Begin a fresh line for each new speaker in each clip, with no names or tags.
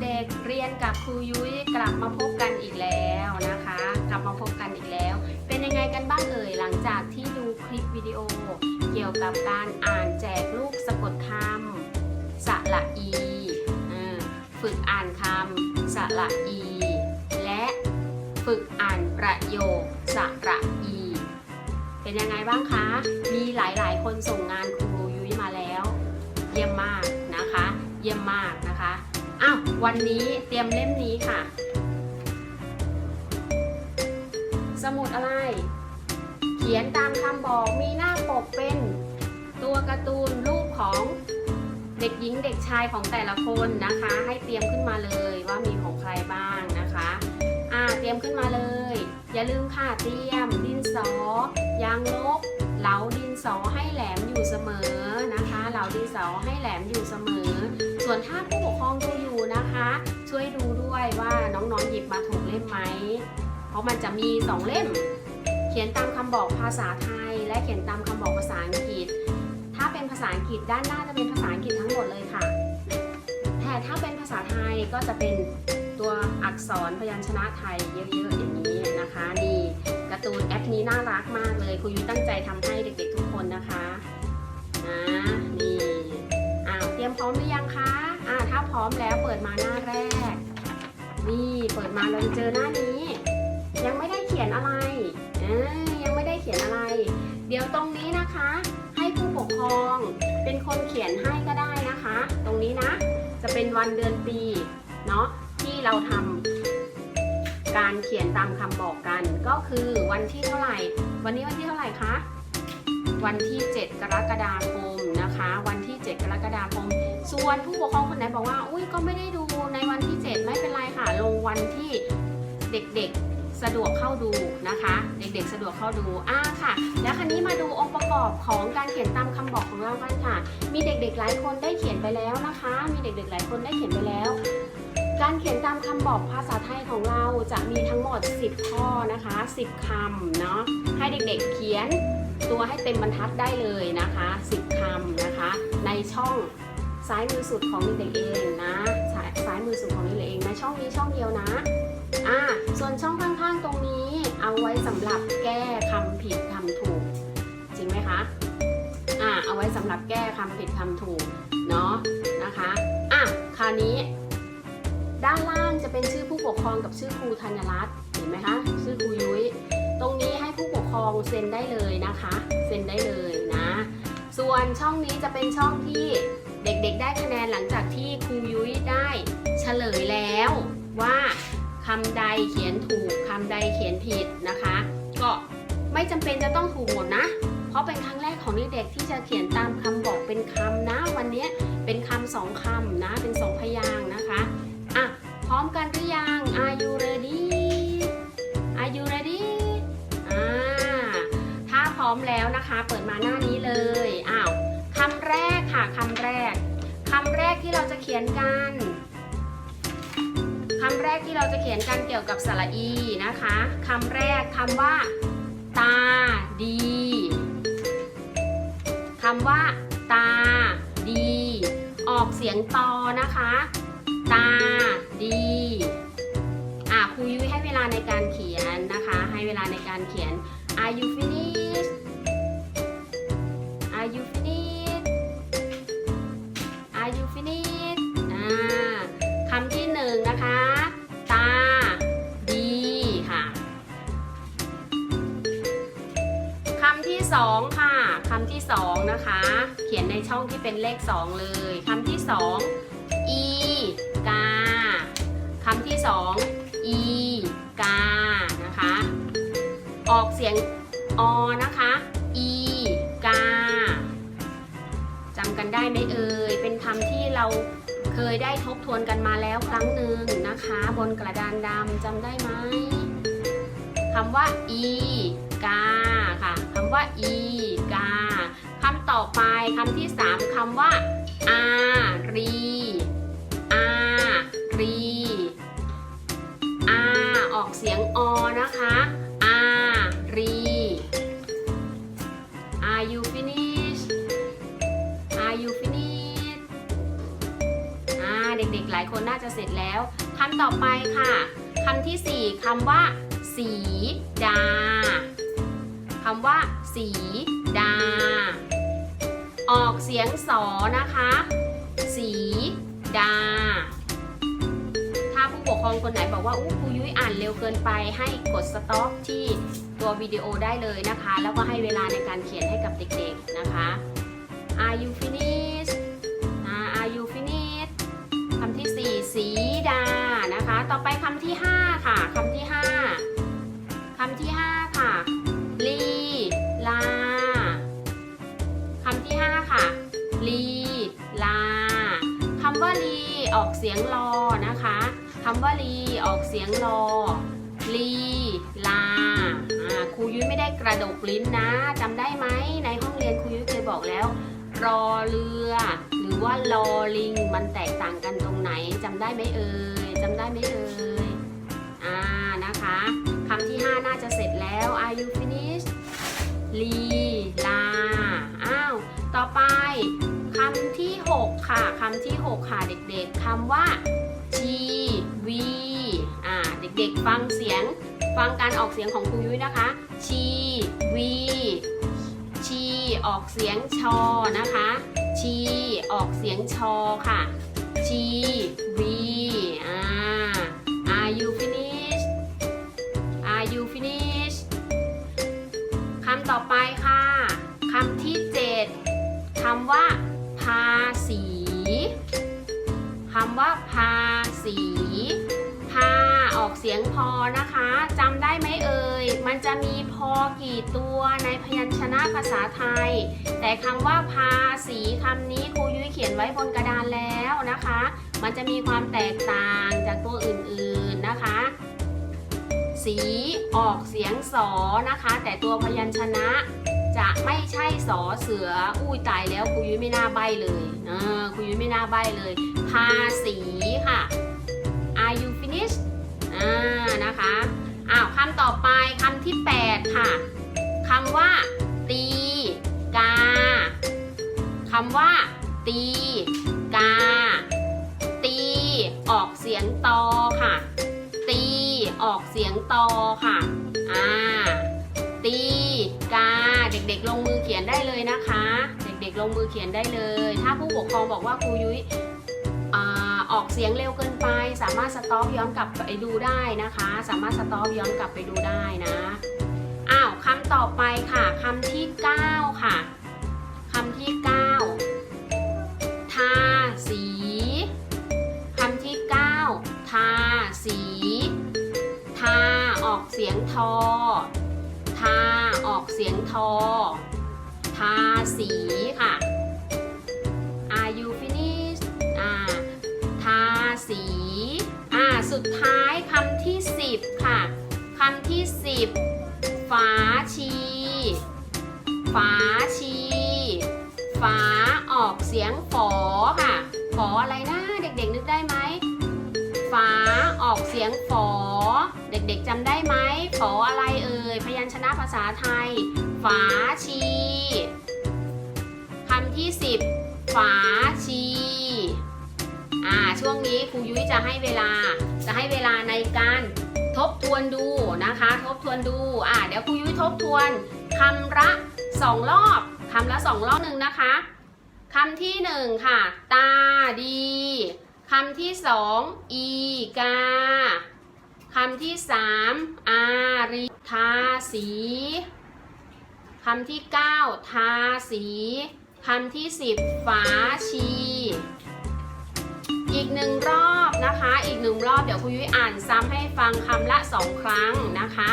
เด็กๆ เรียนกับครูยุ้ยกลับมาพบกันอีกแล้วนะคะ กลับมาพบกันอีกแล้ว เป็นยังไงกันบ้างเอ่ยหลังจากที่ดูคลิปวิดีโอ เกี่ยวกับการอ่านแจกลูกสะกดคำสระอีฝึกอ่านคำสระอี และฝึกอ่านประโยคสระอี เป็นยังไงบ้างคะ มีหลายๆ คนส่งงานครูยุ้ยมาแล้ว เยี่ยมมากนะคะ เยี่ยมมากนะคะ วันนี้เตรียมเล่มนี้ค่ะ สมุดอะไร เขียนตามคำบอกมีหน้าปกเป็นตัวการ์ตูนรูปของเด็กหญิงเด็กชายของแต่ละคนนะคะ ให้เตรียมขึ้นมาเลยว่ามีของใครบ้างนะคะอ่าเตรียมขึ้นมาเลย อย่าลืมค่ะเตรียมดินสอ ยางลบเหลาดินสอให้แหลมอยู่เสมอนะคะ เหลาดินสอให้แหลมอยู่เสมอ ส่วนถ้าผู้ปกครองดูอยู่นะคะ ช่วยดูด้วยว่าน้องๆหยิบมาถูกเล่มไหม เพราะมันจะมีสองเล่ม เขียนตามคำบอกภาษาไทย และเขียนตามคำบอกภาษาอังกฤษ ถ้าเป็นภาษาอังกฤษด้านหน้าจะเป็นภาษาอังกฤษทั้งหมดเลยค่ะ แต่ถ้าเป็นภาษาไทยก็จะเป็นตัวอักษรพยัญชนะไทยเยอะๆอย่างนี้นะคะนี่การ์ตูนแอปนี้น่ารักมากเลยครูยุ้ยตั้งใจทำให้เด็กๆทุกคนนะคะนะ รียมพร้อมหรือยังคะอ่าถ้าพร้อมแล้วเปิดมาหน้าแรก นี่เปิดมาเราจะเจอหน้านี้ ยังไม่ได้เขียนอะไรอยยังไม่ได้เขียนอะไร เดี๋ยวตรงนี้นะคะ ให้ผู้ปกครองเป็นคนเขียนให้ก็ได้นะคะ ตรงนี้นะ จะเป็นวันเดือนปีเนาะที่เราทำการเขียนตามคำบอกกัน ก็คือวันที่เท่าไหร่ วันนี้วันที่เท่าไหร่คะวันที่ 7 กรกฎาคมนะคะ วันที่ 7 กรกฎาคม ส่วนผู้ปกครองคนไหนบอกว่า อุ้ยก็ไม่ได้ดูในวันที่ 7 ไม่เป็นไรค่ะ ลงวันที่เด็กๆสะดวกเข้าดูนะคะ เด็กๆ สะดวกเข้าดูอ่าค่ะ แล้วคันนี้มาดูองค์ประกอบของการเขียนตามคำบอกของเรากันค่ะ มีเด็กๆหลายคนได้เขียนไปแล้วนะคะ มีเด็กๆหลายคนได้เขียนไปแล้ว การเขียนตามคำบอกภาษาไทยของเราจะมีทั้งหมด 10 ข้อนะคะ 10 คำเนาะให้เด็กๆเขียนตัวให้เต็มบรรทัดได้เลยนะคะ 10 คำนะคะ ในช่อง ซ้ายมือสุดของเด็กเองนะซ้ายซ้ายมือสุดของเด็กเองในช่องนี้ช่องเดียวนะอ่าส่วนช่องข้างๆตรงนี้เอาไว้สำหรับแก้คำผิดคำถูก จริงไหมคะอ่าเอาไว้สำหรับแก้คำผิดคำถูกเนาะนะคะอะคราวนี้ ด้านล่างจะเป็นชื่อผู้ปกครองกับชื่อครูธัญรัตน์เห็นไหมคะชื่อครูยุ้ยตรงนี้ให้ผู้ปกครองเซ็นได้เลยนะคะ เซ็นได้เลยนะ ส่วนช่องนี้จะเป็นช่องที่ เด็กๆ ได้คะแนนหลังจากที่ครูยุ้ยได้เฉลยแล้วว่าคำใดเขียนถูกคำใดเขียนผิดนะคะ ก็ไม่จำเป็นจะต้องถูกหมดนะ เพราะเป็นครั้งแรกของเด็กๆที่จะเขียนตามคำบอกเป็นคำนะวันนี้เป็นคำสองคำนะ ขียนกันคำแรกที่เราจะเขียนกันเกี่ยวกับสระอีนะคะคำแรกคำว่า ตาดีคำว่า ตาดี ออกเสียงตอนะคะ ตาดีอะครูยุ้ยให้เวลาในการเขียนนะคะ ให้เวลาในการเขียน Are you f i n i s h เขียนในช่องที่เป็นเลขสองเลยคำที่สองอีกาคำที่สองอีกานะคะ ออกเสียงอนะคะ อีกาจำกันได้ไหมเอ่ย เป็นคำที่เราเคยได้ทบทวนกันมาแล้วครั้งหนึ่งนะคะ บนกระดานดำจำได้ไหมคำว่าอี กาค่ะคำว่าอีกาคำต่อไปคำที่สามคำว่าอารีอารีอาออกเสียงอนะคะอารี Are you finished Are you finished อ่าเด็กๆหลายคนน่าจะเสร็จแล้วคำต่อไปค่ะคำที่สี่คำว่า สีดา คำว่า สีดา ออกเสียงสอนะคะ สีดา ถ้าผู้ปกครองคนไหนบอกว่าอู้ครูยุ้ยอ่านเร็วเกินไป ให้กดสต็อปที่ตัววิดีโอได้เลยนะคะ แล้วก็ให้เวลาในการเขียนให้กับเด็กๆนะคะ Are you finished Are you finished คำที่ 4 สีดานะคะ ต่อไปคำที่ 5 ค่ะคำ ออกเสียงรอนะคะคำว่าลีออกเสียงรอลีลาครูยุ้ยไม่ได้กระดกลิ้นนะจำได้ไหมในห้องเรียนครูยุ้ยเคยบอกแล้ว รอเรือ หรือว่าลอลิงมันแตกต่างกันตรงไหนจำได้ไหมเอ่ยจำได้ไหมเอ่ยอ่านะคะคำที่ 5 น่าจะเสร็จแล้ว Are you finished ลีลาอ้าวต่อไป ค่ะคำที่ 6 ค่ะเด็กๆคำว่าชีวีอ่าเด็กๆฟังเสียงฟังการออกเสียงของครูยุ้ยนะคะชีวีชีออกเสียงชอนะคะ ชีออกเสียงชอค่ะ ชีวีอ่า Are you finished Are you finished คำต่อไปค่ะคำที่ 7คำว่าภาษีำว่าภาษีพาออกเสียงพอนะคะจำได้ไหมเอ่ย มันจะมีพอกี่ตัวในพยัญชนะภาษาไทย แต่คำว่าภาษีคำนี้ครูยุ้ยเขียนไว้บนกระดานแล้วนะคะ มันจะมีความแตกต่างจากตัวอื่นๆนะคะ สีออกเสียงสอนะคะ แต่ตัวพยัญชนะจะไม่ใช่สอเสืออุ้ยตายแล้วครูยุ้ยไม่น่าใบเลยเออครู พาใบเลย ภาษีค่ะ Are you finished อ่านะคะอ้าวคำต่อไปคำที่ 8 ค่ะคำว่า ตีกาคำว่า ตี กา ตี ออกเสียงตอค่ะ ตี ออกเสียงตอค่ะอ่าตี กา เด็กๆลงมือเขียนได้เลย กๆ ลงมือเขียนได้เลย ถ้าผู้ปกครองบอกว่าครูยุ้ยออกเสียงเร็วเกินไป สามารถสต็อปย้อนกลับไปดูได้นะคะ สามารถสต็อปย้อนกลับไปดูได้นะอ้าวคำต่อไปค่ะคำที่ 9 ค่ะคำที่ 9 ทาสีคำที่ 9 ทาสี ทาออกเสียงทอ ทาออกเสียงทอาสีค่ะ Are you finished อ่าทาสีอ่าสุดท้ายคำที่ 10 ค่ะคำที่ 10ฝาชีฝาชีฝาออกเสียงฝอค่ะฝออะไรนะเด็กๆนึกได้ไหมฝาออกเสียงฝอ เด็กๆจำได้ไหมฝออะไรเอ่ยพยัญชนะภาษาไทยฝาชี ที่10ฝาชีอ่าช่วงนี้ครูยุ้ยจะให้เวลาจะให้เวลาในการทบทวนดูนะคะ ทบทวนดูอ่าเดี๋ยวครูยุ้ยทบทวนคำละสองรอบคำละสองรอบหนึ่งนะคะคำที่หนึ่งค่ะ ตาดีคำที่สองอีกาคำที่สามอาริทาสีคำที่เก้าทาสี คำที่สิบฝาชี อีกหนึ่งรอบนะคะ อีกหนึ่งรอบเดี๋ยวครูยุ้ยอ่านซ้ำให้ฟังคำละสองครั้งนะคะ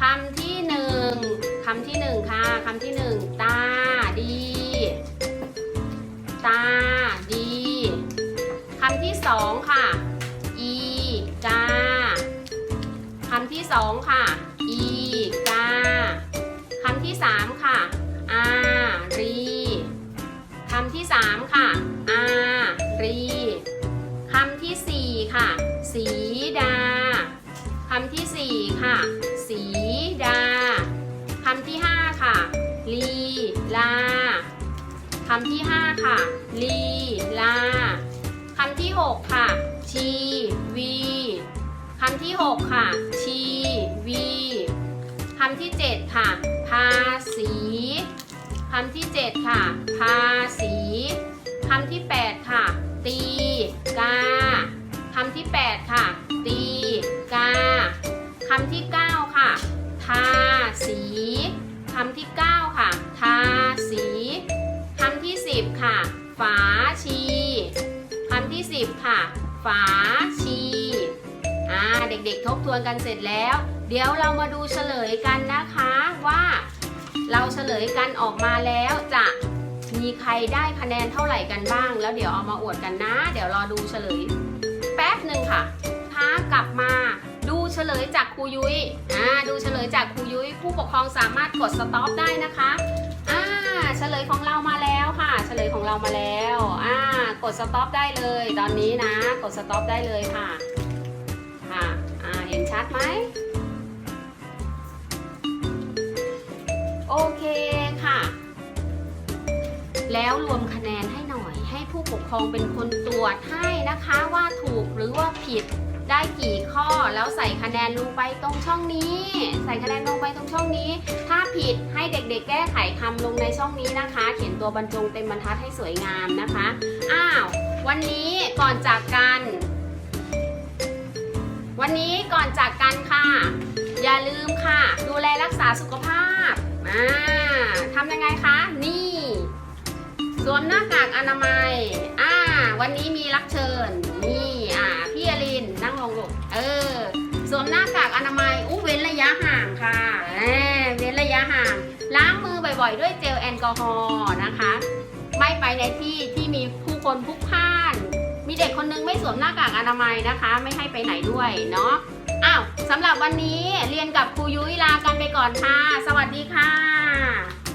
คำที่หนึ่งคำที่หนึ่งค่ะคำที่หนึ่งตาดี ตาดีคำที่สองค่ะ อีกาคำที่สองค่ะ อีกาคำที่สามค่ะ อารี คำที่สามค่ะ อารีคำที่สี่ค่ะ สีดาคำที่สี่ค่ะ สีดาคำที่ห้าค่ะ ลีลาคำที่ห้าค่ะ ลีลาคำที่ 6 ค่ะ ชีวีคำที่ 6 ค่ะ ชีวีคำที่ 7 ค่ะ ภาษี คำที่ 7 ค่ะ ภาษีคำที่ 8 ค่ะ ตีกาคำที่ 8 ค่ะ ตีกาคำที่ 9 ค่ะ ทาสีคำที่ 9 ค่ะ ทาสีคำที่ 10 ค่ะ ฝาชีคำที่ 10 ค่ะ ฝาชีอ่าเด็กๆทบทวนกันเสร็จแล้ว เดี๋ยวเรามาดูเฉลยกันนะคะว่า เราเฉลยกันออกมาแล้วจะมีใครได้คะแนนเท่าไหร่กันบ้าง แล้วเดี๋ยวเอามาอวดกันนะ เดี๋ยวรอดูเฉลยแป๊บหนึ่งค่ะพากลับมาดูเฉลยจากครูยุ้ยอ่าดูเฉลยจากครูยุ้ยผู้ปกครองสามารถกดสต็อปได้นะคะอ่าเฉลยของเรามาแล้วค่ะ เฉลยของเรามาแล้วอ่ากดสต็อปได้เลยตอนนี้นะ กดสต็อปได้เลยค่ะค่ะอ่าเห็นชัดไหม เคค่ะ แล้วรวมคะแนนให้หน่อย ให้ผู้ปกครองเป็นคนตรวจให้นะคะว่าถูกหรือว่าผิดได้กี่ข้อแล้วใส่คะแนนลงไปตรงช่องนี้ ใส่คะแนนลงไปตรงช่องนี้ ถ้าผิดให้เด็กๆ แก้ไขคำลงในช่องนี้นะคะ เขียนตัวบรรจงเต็มบรรทัดให้สวยงามนะคะอ้าววันนี้ก่อนจากกัน วันนี้ก่อนจากกันค่ะ อย่าลืมค่ะ ดูแลรักษาสุขภาพ อ่าทำยังไงคะ นี่ สวมหน้ากากอนามัย อ่า วันนี้มีรับเชิญ นี่ อ่า พี่อลินนั่งลงลูก เออ สวมหน้ากากอนามัย อู้เว้นระยะห่างค่ะเออเว้นระยะห่าง ล้างมือบ่อยๆ ด้วยเจลแอลกอฮอล์นะคะ ไม่ไปในที่ที่มีผู้คนพลุกพล่าน มีเด็กคนนึงไม่สวมหน้ากากอนามัยนะคะ ไม่ให้ไปไหนด้วยเนาะ อ้าวสำหรับวันนี้เรียนกับครูยุ้ยลากันไปก่อนค่ะ สวัสดีค่ะ